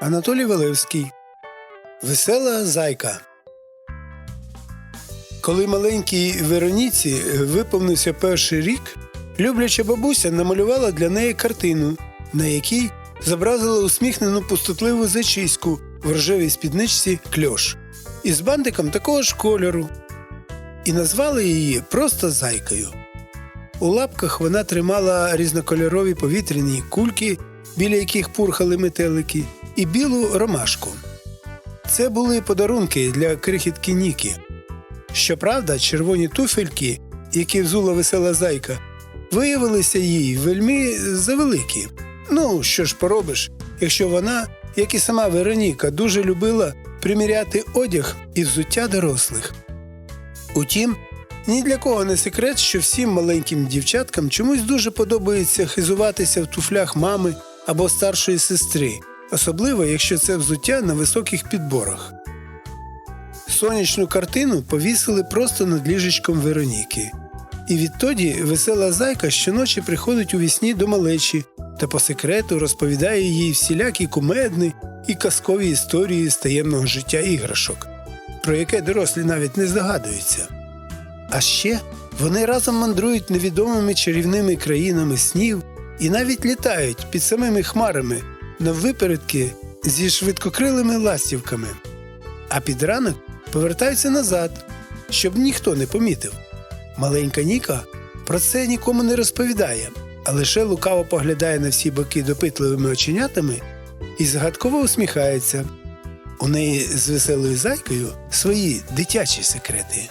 Анатолій Валевський. Весела зайка. Коли маленькій Вероніці виповнився перший рік, любляча бабуся намалювала для неї картину, на якій зобразила усміхнену пустотливу зачіську в рожевій спідничці кльош із бантиком такого ж кольору. І назвали її просто зайкою. У лапках вона тримала різнокольорові повітряні кульки, біля яких пурхали метелики, і білу ромашку. Це були подарунки для крихітки Нікі. Щоправда, червоні туфельки, які взула весела зайка, виявилися їй вельми завеликі. Ну, що ж поробиш, якщо вона, як і сама Вероніка, дуже любила приміряти одяг і взуття дорослих. Утім, ні для кого не секрет, що всім маленьким дівчаткам чомусь дуже подобається хизуватися в туфлях мами або старшої сестри, особливо якщо це взуття на високих підборах. Сонячну картину повісили просто над ліжечком Вероніки. І відтоді весела зайка щоночі приходить у вісні до малечі та по секрету розповідає їй всілякі кумедні і казкові історії з таємного життя іграшок, про яке дорослі навіть не здогадуються. А ще вони разом мандрують невідомими чарівними країнами снів і навіть літають під самими хмарами наввипередки зі швидкокрилими ластівками. А під ранок повертаються назад, щоб ніхто не помітив. Маленька Ніка про це нікому не розповідає, а лише лукаво поглядає на всі боки допитливими оченятами і загадково усміхається. У неї з веселою зайкою свої дитячі секрети.